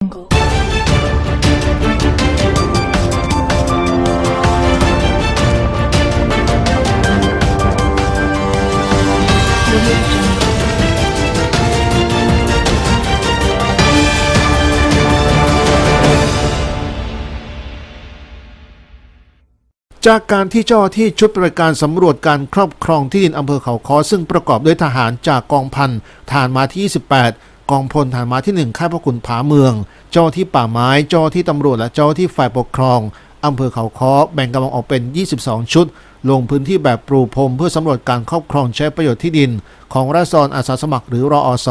jungle. Jungle. จากการที่เจ้าหน้าที่ชุดปฏิบัติการสำรวจการครอบครองที่ดินอำเภอเขาคอซึ่งประกอบด้วยทหารจากกองพันฐานมาที่ 28 กองพลฐานมาที่ 1 ค่ายพระคุณผาเมือง เจ้าที่ป่าไม้ เจ้าที่ตำรวจและเจ้าที่ฝ่ายปกครองอำเภอเขาค้อแบ่งกำลังออกเป็น 22 ชุด ลงพื้นที่แบบปรูพรมเพื่อสำรวจการครอบครองใช้ประโยชน์ที่ดิน ของราษฎรอาสาสมัครหรือรออส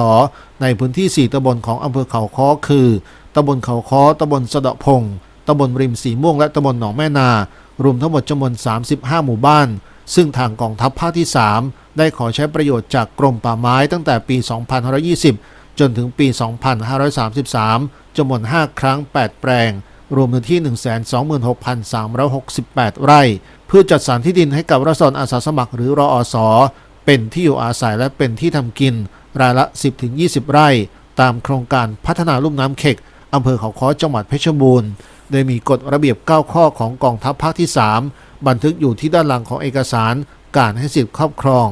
ในพื้นที่ 4ตำบลของอำเภอเขาค้อคือตำบลเขาค้อตำบลสะเดาะพงตำบลริมสีม่วงและตำบลหนองแม่นา รวมทั้งหมดจำนวน 35 หมู่บ้าน ซึ่งทางกองทัพภาคที่ 3 ได้ขอใช้ประโยชน์จากกรมป่าไม้ตั้งแต่ปี 2520 จนถึงปี 2533จำนวน 5 ครั้ง 8 แปลง รวมเนื้อที่ 126,368 ไร่ เพื่อจัดสรรที่ดินให้กับรัษฎรอาสาสมัครหรือรออสเป็นที่อยู่อาศัยและเป็นที่ทำกิน รายละ 10-20 ไร่ ตามโครงการพัฒนาลุ่มน้ำเข็กอำเภอเขาค้อจังหวัดเพชรบูรณ์โดยมีกฎระเบียบ 9 ข้อของกองทัพภาคที่ 3 บันทึกอยู่ที่ด้านหลังของเอกสารการให้สิทธิครอบครอง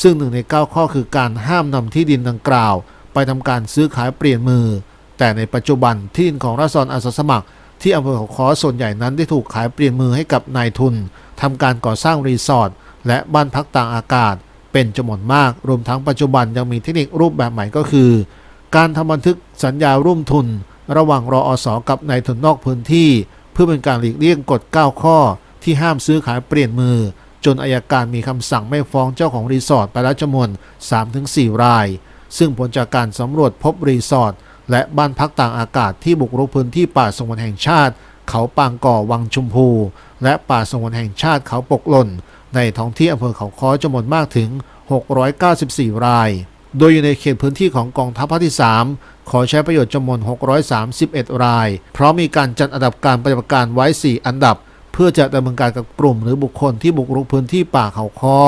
ซึ่งหนึ่งใน 9 ข้อคือการห้ามนำที่ดินดังกล่าว ไปทำการซื้อขายเปลี่ยนมือ แต่ในปัจจุบันที่ดินของราษฎรอาสาสมัคร ที่อำเภอขาค้อส่วนใหญ่นั้นได้ถูกขายเปลี่ยนมือให้กับนายทุนทำการก่อสร้างรีสอร์ทและบ้านพักต่างอากาศ เป็นจำนวนมาก รวมทั้งปัจจุบันยังมีเทคนิครูปแบบใหม่ก็คือ การทำบันทึกสัญญาร่วมทุน ระหว่างรออสกับนายทุนนอกพื้นที่ เพื่อเป็นการหลีกเลี่ยงกฎ 9 ข้อ ที่ห้ามซื้อขายเปลี่ยนมือ จนอายการมีคำสั่งไม่ฟ้องเจ้าของรีสอร์ทไปแล้วจำนวน3-4 ราย ซึ่งผลจากการสำรวจพบรีสอร์ทและบ้านพักต่างอากาศที่บุกรุกพื้นที่ป่าสงวนแห่งชาติ เขาปางก่อวังชุมพู และป่าสงวนแห่งชาติเขาปกหล่น ในท้องที่อำเภอเขาค้อจำนวนมากถึง 694 ราย โดยอยู่ในเขตพื้นที่ของกองทัพภาคที่ 3 ขอใช้ประโยชน์จำนวน 631 ราย เพราะมีการจัดอันดับการปฏิบัติการไว้ 4 อันดับ เพื่อจะดำเนินการกับกลุ่มหรือบุคคลที่บุกรุกพื้นที่ป่าเขาค้อ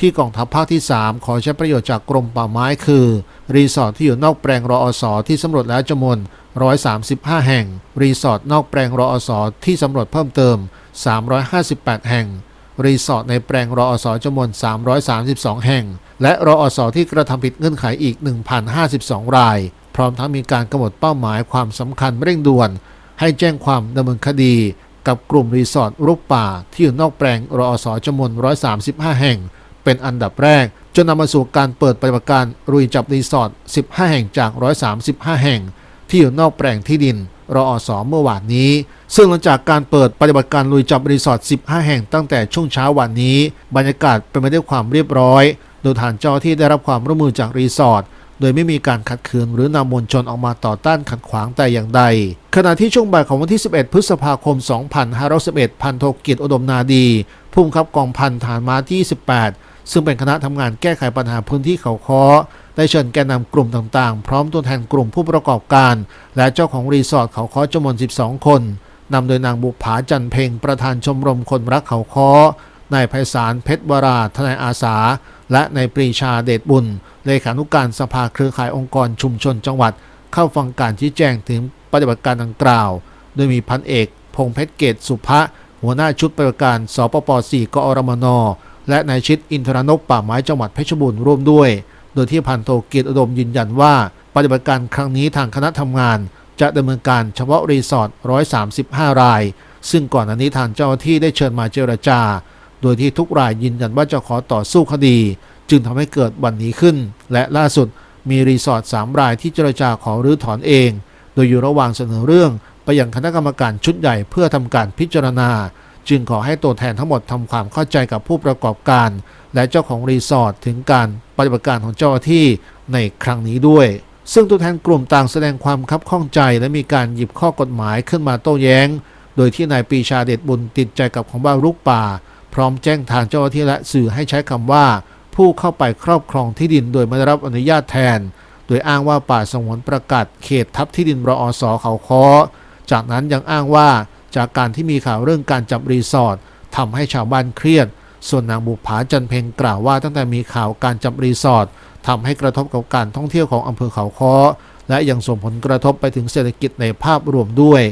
ที่กองทัพภาคที่ 3 ขอใช้ประโยชน์จากกรมป่าไม้คือ รีสอร์ทที่อยู่นอกแปลงรออสที่สำรวจแล้วจำนวน 135 แห่ง รีสอร์ทนอกแปลงรออสที่สำรวจเพิ่มเติม 358 แห่ง รีสอร์ทในแปลงรออสจำนวน 332 แห่ง และรออสที่กระทำผิดเงื่อนไขอีก 1,052 ราย พร้อมทั้งมีการกำหนดเป้าหมายความสำคัญเร่งด่วน ให้แจ้งความดำเนินคดีกับกลุ่มรีสอร์ทรุกป่าที่อยู่นอกแปลงรออสจำนวน 135 แห่ง เป็นอันดับแรก จนนำมาสู่การเปิดปฏิบัติการรุยจับรีสอร์ท 15 แห่งจาก 135 แห่ง ที่อยู่นอกแปลงที่ดินรออสเมื่อวานนี้ ซึ่งหลังจากการเปิดปฏิบัติการลุยจับรีสอร์ท 15 แห่งตั้งแต่ช่วงเช้าวันนี้ บรรยากาศเป็นไปด้วยความเรียบร้อย โดยฐานเจ้าที่ได้รับความร่วมมือจากรีสอร์ทโดยไม่มีการขัดขืนหรือนำมวลชนออกมาต่อต้านขัดขวางแต่อย่างใด ขณะที่ช่วงบ่ายของวันที่ 11 พฤษภาคม 2511 พันโทกิจอุดมนาดี ผู้บังคับกองพันฐานม้าที่ 18 ซึ่งเป็นคณะทำงานแก้ไขปัญหาพื้นที่เขาค้อได้เชิญแกนนำกลุ่มต่างๆ พร้อมตัวแทนกลุ่มผู้ประกอบการ และเจ้าของรีสอร์ทเขาค้อจำนวน 12 คนนำโดยนางบุภาจันเพ็งประธานชมรมคนรักเขาค้อนายไพศาลเพชรวราทนายอาสา และนายปรีชาเดชบุญ เลขานุการสภาเครือข่ายองค์กรชุมชนจังหวัด เข้าฟังการชี้แจงถึงปฏิบัติการดังกล่าว โดยมีพันเอก พงเพชรเกตสุภะหัวหน้าชุดปฏิบัติการสปป 4กอรมน และนายชิดอินทรนกป่าไม้จังหวัดเพชรบูรณ์ร่วมด้วย โดยที่พันโทเกียรติอุดมยืนยันว่า ปฏิบัติการครั้งนี้ทางคณะทำงาน จะดำเนินการเฉพาะรีสอร์ท 135 ราย ซึ่งก่อนอันนี้ทางเจ้าหน้าที่ได้เชิญมาเจรจา โดยที่ทุกรายยืนยันว่าจะขอต่อสู้คดี จึงทำให้เกิดวันนี้ขึ้น และล่าสุดมีรีสอร์ท3รายที่เจรจาขอรื้อถอนเอง โดยอยู่ระหว่างเสนอเรื่องไปยังคณะกรรมการชุดใหญ่เพื่อทำการพิจารณา จึงขอให้ตัวแทนทั้งหมดทำความเข้าใจกับผู้ประกอบการ และเจ้าของรีสอร์ทถึงการปฏิบัติการของเจ้าหน้าที่ในครั้งนี้ด้วย ซึ่งตัวแทนกลุ่มต่างแสดงความคับข้องใจและมีการหยิบข้อกฎหมายขึ้นมาโต้แย้ง โดยที่นายปีชาเดชบุญติดใจกับของว่ารุกป่า พร้อมแจ้งทางเจ้าหน้าที่และสื่อให้ใช้คำว่า ผู้เข้าไปครอบครองที่ดินโดยไม่ได้รับอนุญาตแทน โดยอ้างว่าป่าสงวนประกาศเขตทับที่ดินรออสเขาค้อจากนั้นยังอ้างว่า จากการที่มีข่าวเรื่องการจับรีสอร์ททำให้ชาวบ้านเครียด ส่วนนางบุภาจันเพ็งกล่าวว่าตั้งแต่มีข่าวการจับรีสอร์ททำให้กระทบกับการท่องเที่ยวของอำเภอเขาค้อและยังส่งผลกระทบไปถึงเศรษฐกิจในภาพรวมด้วย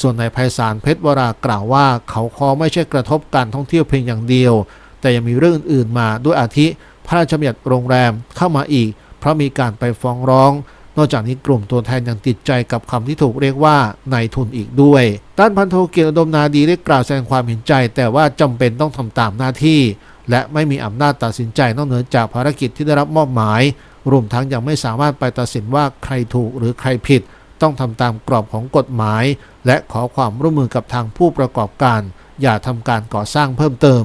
ส่วนนายไพศาลเพชรวรากล่าวว่า เขาค้อไม่ใช่กระทบการท่องเที่ยวเพียงอย่างเดียว แต่ยังมีเรื่องอื่นๆมาด้วยอาทิ พระราชบัญญัติโรงแรมเข้ามาอีก เพราะมีการไปฟ้องร้อง นอกจากนี้กลุ่มตัวแทนยังติดใจกับคำที่ถูกเรียกว่านายทุนอีกด้วย ด้านพันโทเกียรติอดมนาดีได้กล่าวแสดงความเห็นใจ แต่ว่าจำเป็นต้องทำตามหน้าที่ และไม่มีอำนาจตัดสินใจนอกเหนือจากภารกิจที่ได้รับมอบหมาย รวมทั้งยังไม่สามารถไปตัดสินว่าใครถูกหรือใครผิด ต้องทำตามกรอบของกฎหมาย และขอความร่วมมือกับทางผู้ประกอบการ อย่าทำการก่อสร้างเพิ่มเติม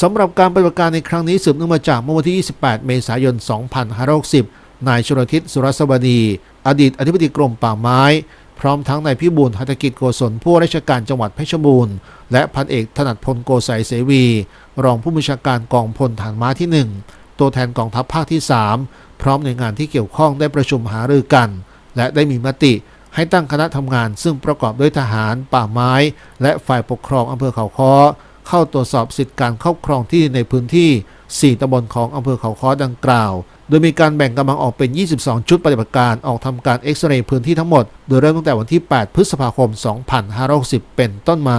สำหรับการปฏิบัติการในครั้งนี้สืบเนื่องมาจากเมื่อวันที่ 28 เมษายน 2560 นายชลทิศสุรสวดี อดีตอธิบดีกรมป่าไม้ พร้อมทั้งนายพิบูลหัตถกิจโกศลผู้ราชการจังหวัดเพชรบูรณ์ และพันเอกถนัดพลโกสัยเสวี รองผู้บัญชาการกองพลฐานม้าที่ 1 ตัวแทนกองทัพภาคที่ 3 พร้อมในวยงานที่เกี่ยวข้องได้ประชุมหารือกัน และได้มีมติให้ตั้งคณะทำงานซึ่งประกอบด้วยทหาร ป่าไม้ และฝ่ายปกครองอำเภอเขาค้อเข้าตรวจสอบสิทธิการครอบครองที่ในพื้นที่ 4ตำบลของอำเภอเขาค้อดังกล่าว โดยมีการแบ่งกำลังออกเป็น 22 ชุดปฏิบัติการออกทำการเอ็กซเรย์พื้นที่ทั้งหมด โดยเริ่มตั้งแต่วันที่ 8 พฤษภาคม 2560 เป็นต้นมา